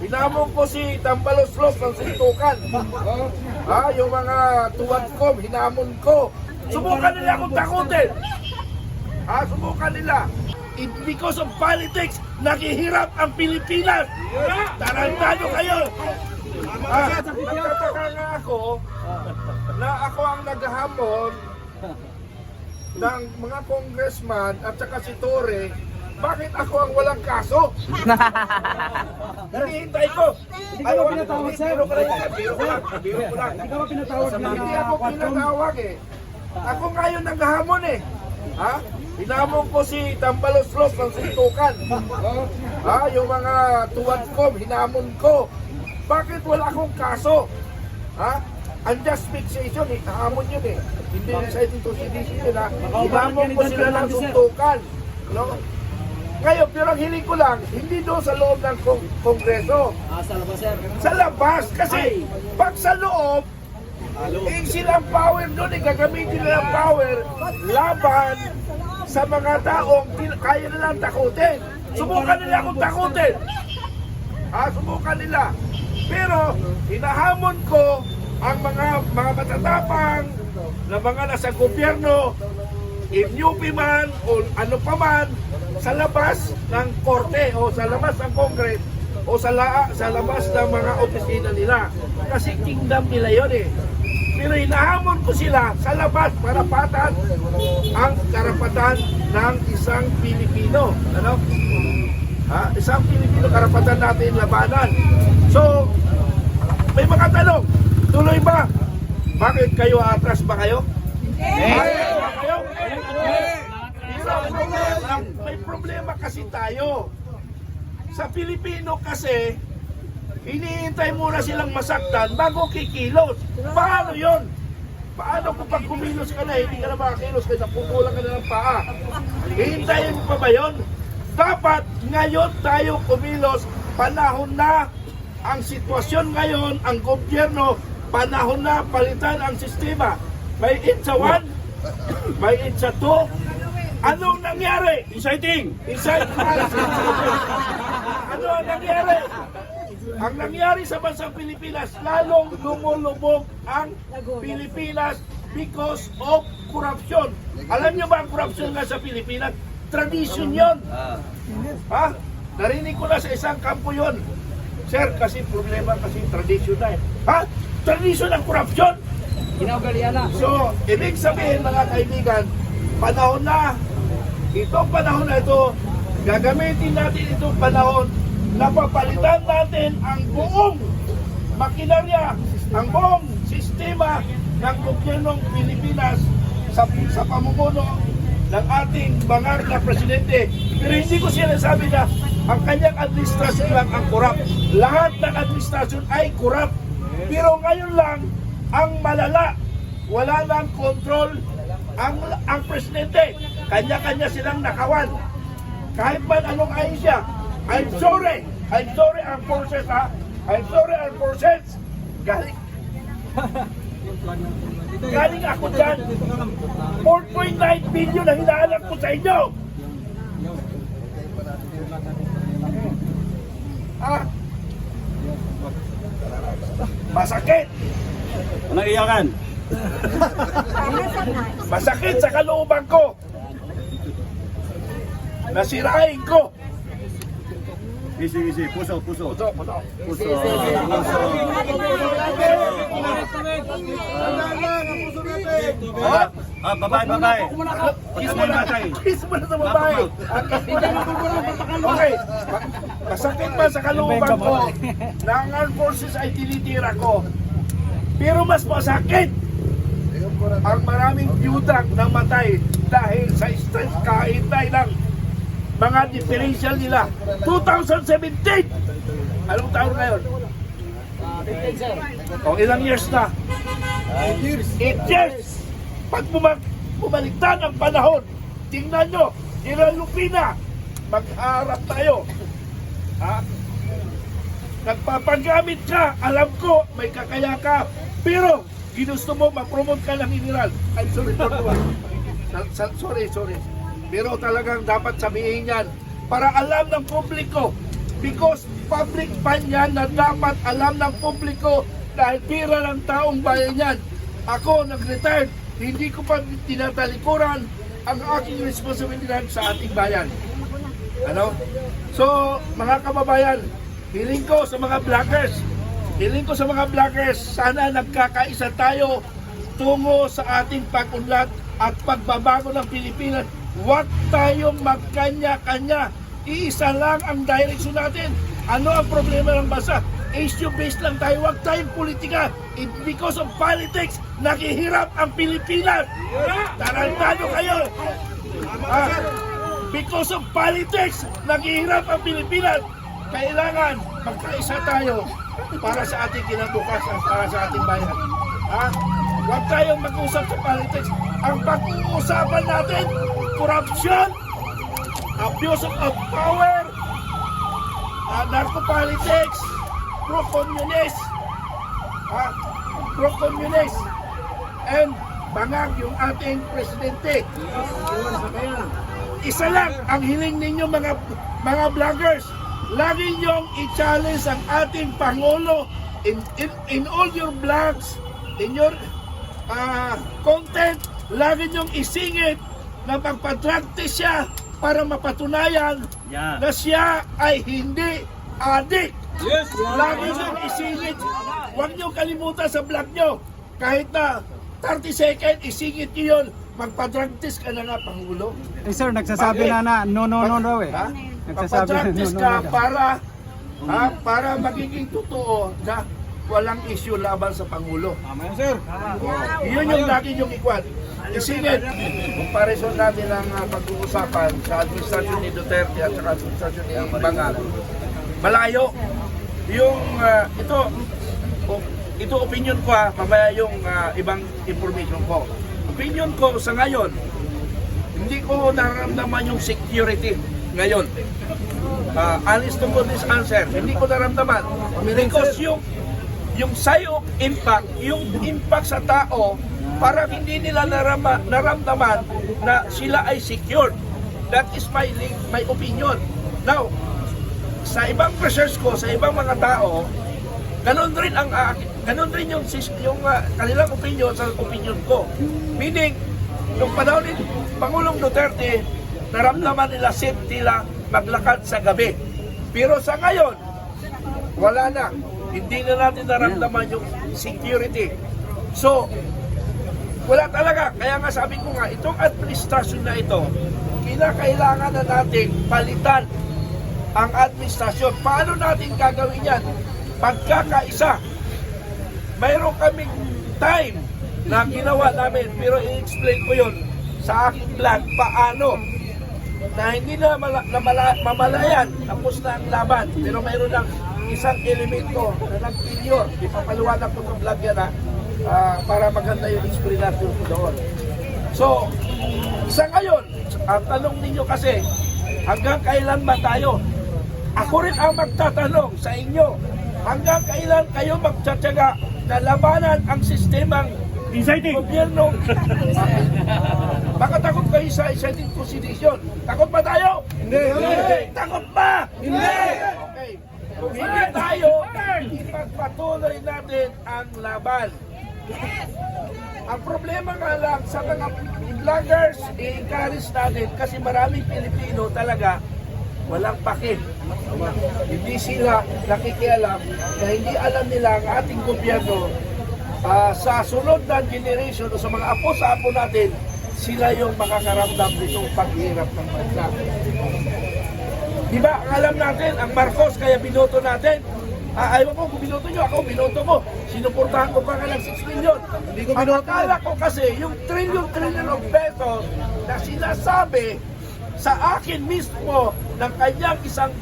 Hinamon ko si Tambaloslos ng Sintukan. Ha, yung mga tuwad ko, hinamon ko. Subukan nila akong takutin. Ha, subukan nila. It- because of politics, naghihirap ang Pilipinas. Tarantado kayo. Ha, nagtataka nga ako na ako ang naghahamon ng mga congressman at saka si Torre, bakit ako ang walang kaso? Hinihintay ko. Ayaw ko pinatawag, sir. Biro ko lang yan. Biro ko lang. Biro ko lang. Hindi ka ba pinatawag ng Hindi ako uh, quadron? pinatawag eh. Ako ngayon naghahamon eh. Ha? Hinamon ko si Tambaloslos ng Sintukan. Ha? Yung mga tuwad ko, hinamon ko. Bakit wala akong kaso? Ha? Unjust fixation eh. Hamon yun eh. Hindi to CDC yun ha. Hinamon ko sila ng suntukan. No? Ngayon, pero ang hiling ko lang, hindi doon sa loob ng kong- kongreso. Ah, sa labas, sir. Sa labas, kasi pag sa loob, eh silang power doon, eh, gagamitin nila ang power laban sa mga taong kaya nilang takutin. Subukan nila akong takutin. Ha, subukan nila. Pero, hinahamon ko ang mga mga matatapang na mga nasa gobyerno, if UP man o ano pa man, sa labas ng korte o sa labas ng kongres o sa, la, sa labas ng mga opisina nila. Kasi kingdom nila yon eh. Pero hinahamon ko sila sa labas para patan ang karapatan ng isang Pilipino. Ano? Ha? Isang Pilipino karapatan natin labanan. So, may mga tanong. Tuloy ba? Bakit kayo atras ba kayo? Atras ba kayo? May problema kasi tayo. Sa Pilipino kasi, iniintay muna silang masaktan bago kikilos. Paano yon? Paano kung pag kumilos ka na, hindi ka na makakilos kasi napupulang ka na ng paa? Hihintayin mo pa ba yon? Dapat ngayon tayo kumilos, panahon na ang sitwasyon ngayon, ang gobyerno, panahon na palitan ang sistema. May itsa one, may itsa two, Anong nangyari? Inciting! Inside Ano ang nangyari? Ang nangyari sa bansang Pilipinas, lalong lumulubog ang Pilipinas because of corruption. Alam niyo ba ang corruption nga sa Pilipinas? Tradition yon. Ha? Narinig ko na sa isang kampo yon. Sir, kasi problema kasi tradition na eh. Ha? Tradition ang corruption? Ginaugalian na. So, ibig sabihin mga kaibigan, panahon na, itong panahon na ito, gagamitin natin itong panahon na papalitan natin ang buong makinarya, ang buong sistema ng gobyernong Pilipinas sa, sa pamumuno ng ating bangar na presidente. Pero hindi ko sinasabi na ang kanyang administrasyon lang ang korap. Lahat ng administrasyon ay korap. Pero ngayon lang, ang malala, wala nang control ang, ang presidente. Kanya-kanya silang nakawan. Kahit man anong ayos siya, I'm sorry. I'm sorry ang forces ha. I'm sorry ang forces. Galing, galing ako dyan. 4.9 billion ang hinahanap ko sa inyo. Ah, masakit. Anong iyakan? Masakit sa kalooban ko. Nasirain ko. Easy, easy. Puso, puso. Puto, puto. Puso. Ha? Ah, babae, babae. Kiss mo na, kiss mo na sa babae. Okay. Masakit pa sa kalooban ko na ang armed forces ay tinitira ko. Pero mas masakit ang maraming byudang namatay dahil sa stress kaintay ng mga differential nila. 2017! Anong taon ngayon? O ilang years na? 8 years. 8 years! Pag bumaliktad ang panahon, tingnan nyo, General Lupina, magharap tayo. Ha? Nagpapagamit ka, alam ko, may kakaya ka, pero ginusto mo ma-promote ka ng general. I'm sorry for the Sorry, sorry. Pero talagang dapat sabihin yan para alam ng publiko because public fund yan na dapat alam ng publiko dahil pira ng taong bayan yan. Ako, nag-retired, hindi ko pa tinatalikuran ang aking responsibilidad sa ating bayan. Ano? So, mga kababayan, hiling ko sa mga vloggers, hiling ko sa mga vloggers, sana nagkakaisa tayo tungo sa ating pag-unlad at pagbabago ng Pilipinas. Huwag tayong magkanya-kanya. Iisa lang ang direksyon natin. Ano ang problema ng bansa? Issue-based lang tayo. Huwag tayong politika. It- Because of politics, nakihirap ang Pilipinas. Tarantado kayo. Ah, because of politics, naghihirap ang Pilipinas. Kailangan magkaisa tayo para sa ating kinabukasan, para sa ating bayan. Ha? Huwag tayong mag-usap sa politics. Ang pag-uusapan natin, corruption, abuse of, power, uh, narco-politics, pro-communist, ha? pro-communist, and bangag yung ating presidente. Isa lang ang hiling ninyo mga mga vloggers. Lagi niyong i-challenge ang ating Pangulo in, in, in all your vlogs, in your ah, content, lagi niyong isingit na magpa-drug test siya para mapatunayan Yan. na siya ay hindi adik. Yes! Lagi niyong isingit. Huwag niyong kalimutan sa vlog niyo. Kahit na 30 second, isingit niyo yun. Magpa-drug test ka na nga, Pangulo. Eh sir, nagsasabi Bakit? na na no no no daw eh. Ha? Nagsasabi Magpa-drug na no test no ka no para, ha, para magiging totoo na walang issue laban sa Pangulo. Tama yan sir. Yun yung lagi yung ikwat. Isingit, comparison natin ang uh, pag-uusapan sa administrasyon ni Duterte at sa administrasyon ni Bangal. Malayo. Yung ah, ito, ito opinion ko ha, mamaya yung ah, ibang information ko. Opinion ko sa ngayon, hindi ko nararamdaman yung security ngayon. Uh, honest to this answer, hindi ko naramdaman. Because yung yung of impact, yung impact sa tao, parang hindi nila narama, naramdaman na sila ay secured. That is my my opinion. Now, sa ibang research ko, sa ibang mga tao, ganun rin ang uh, ganun rin yung yung ah, kanilang opinion sa opinion ko. Meaning, nung panahon ni Pangulong Duterte, naramdaman nila safety lang maglakad sa gabi. Pero sa ngayon, wala na. Hindi na natin naramdaman yung security. So, wala talaga. Kaya nga sabi ko nga, itong administrasyon na ito, kinakailangan na natin palitan ang administrasyon. Paano natin gagawin yan? Pagkakaisa. Mayroon kaming time na ginawa namin, pero i-explain ko yon sa aking vlog paano na hindi na, mala, na mala, mamalayan tapos na ang laban pero mayroon ng isang elemento na nag-failure ipapaliwanag ko sa vlog yan ha ah, para maganda yung explanation ko doon so sa ngayon ang tanong ninyo kasi hanggang kailan ba tayo ako rin ang magtatanong sa inyo hanggang kailan kayo magtsatsaga na labanan ang sistemang Inciting! gobyerno Baka takot kayo sa inciting constitution. Takot ba tayo? Hindi. Takot ba? Hindi. Okay. Kung hindi tayo, ipagpatuloy natin ang laban. Ang problema nga lang sa mga vloggers, i-encourage natin kasi maraming Pilipino talaga walang pake. Hindi sila nakikialam na hindi alam nila ang ating gobyerno ah, sa sunod na generation o sa mga apo sa apo natin, sila yung makakaramdam nitong paghirap ng bansa. Di ba, ang alam natin, ang Marcos, kaya binoto natin, Ah, ayaw ko kung binoto nyo, ako binoto ko. Sinuportahan ko pa nga ng 6 million. Hindi ko binoto. Akala ko kasi, yung trillion-trillion of pesos na sinasabi sa akin mismo ng kanyang isang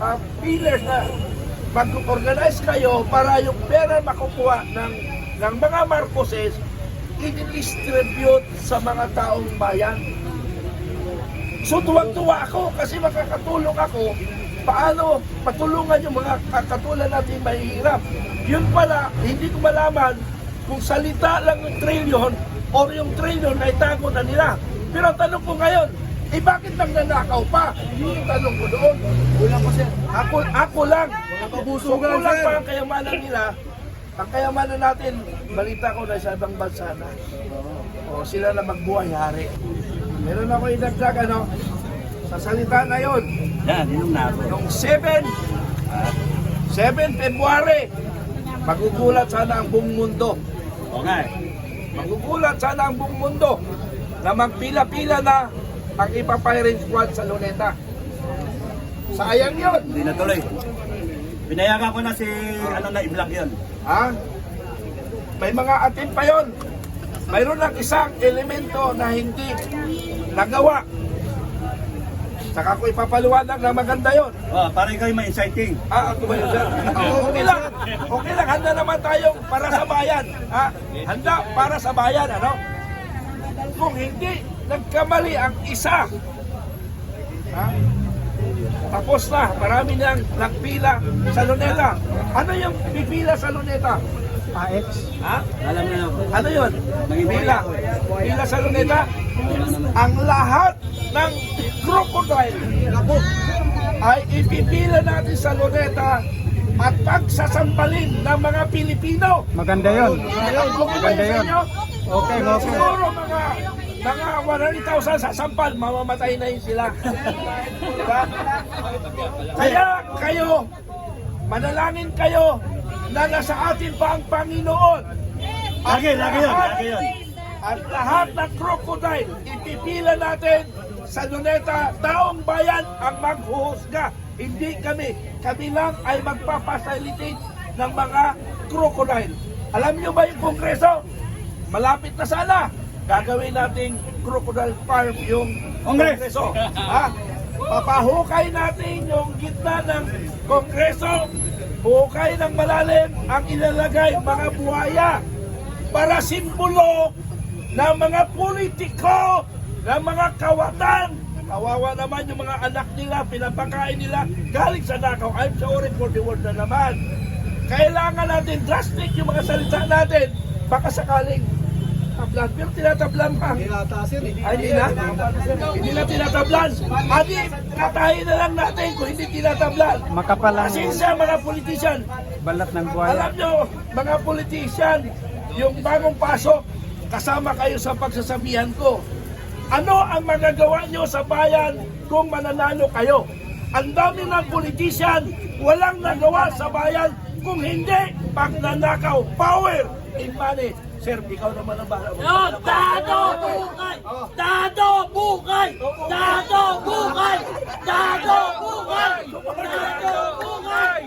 uh, pillar na mag-organize kayo para yung pera makukuha ng, ng mga Marcoses i-distribute sa mga taong bayan. So tuwag-tuwa ako kasi makakatulong ako paano patulungan yung mga katulad natin mahihirap. Yun pala, hindi ko malaman kung salita lang yung trillion or yung trillion na itago na nila. Pero ang tanong ko ngayon, Eh bakit nagnanakaw pa? Yun yung tanong ko doon. Kulang ko sir. Ako, ako lang. Kung kulang pa ang kayamanan nila, ang kayamanan natin, balita ko na sa ibang bansa na. O sila na magbuhay-hari. Meron ako idagdag ano, sa salita na yon, Yan, inom na ako. yung 7, ah, 7 February, magugulat sana ang buong mundo. Okay. Magugulat sana ang buong mundo na magpila-pila na ang ipa firing squad sa Luneta. Sayang yun. Hindi na tuloy. Pinayagan ko na si, ano na, i-block yun. Ha? May mga atin pa yon. Mayroon ng isang elemento na hindi nagawa. Saka ko ipapaliwanag na maganda yon. Oh, para ikaw yung ma-inciting. Ah, ako ba yun, sir? Okay lang. Okay lang. Handa naman tayong para sa bayan. Ha? Handa para sa bayan, ano? Kung hindi nagkamali ang isa, ha? Tapos na. Marami nang nagpila sa Luneta. Ano yung pipila sa Luneta? AX. Ha? Alam na ako. Ano yun? Pila. Pila sa Luneta. Ang lahat ng crocodile ay ipipila natin sa Luneta at pagsasambalin ng mga Pilipino. Maganda yun. Maganda yun? Okay, okay. Siguro mga mga 100,000 sa sampal, mamamatay na yun sila. Kaya kayo, manalangin kayo na nasa atin pa ang Panginoon. Lagi, lagi yun, lagi yun. At lahat ng crocodile, ipipila natin sa Luneta, taong bayan ang maghuhusga. Hindi kami. Kami lang ay magpapasalitate ng mga crocodile. Alam nyo ba yung kongreso? Malapit na sana. Gagawin nating crocodile farm yung Kongres. kongreso. Ha? Papahukay natin yung gitna ng kongreso. Hukay ng malalim ang ilalagay mga buhaya para simbolo ng mga politiko, ng mga kawatan. Kawawa naman yung mga anak nila, pinapakain nila galing sa nakaw. I'm sorry for the word na naman. Kailangan natin drastic yung mga salita natin. Baka sakaling tablan. Pero tinatablan pa. Ay, hindi na. Hindi na tinatablan. Adi, katayin na lang natin kung hindi tinatablan. Makapal ang Pasensya mga politician. balat ng Alam buhaya. nyo, mga politician, yung bagong pasok, kasama kayo sa pagsasabihan ko. Ano ang magagawa nyo sa bayan kung mananalo kayo? Ang dami ng politician, walang nagawa sa bayan kung hindi pagnanakaw, power in money. Sir, ikaw naman ang bahala. Yo, Dado Bukay! Dado Bukay! Dado Bukay! Dado Bukay! Dado Bukay!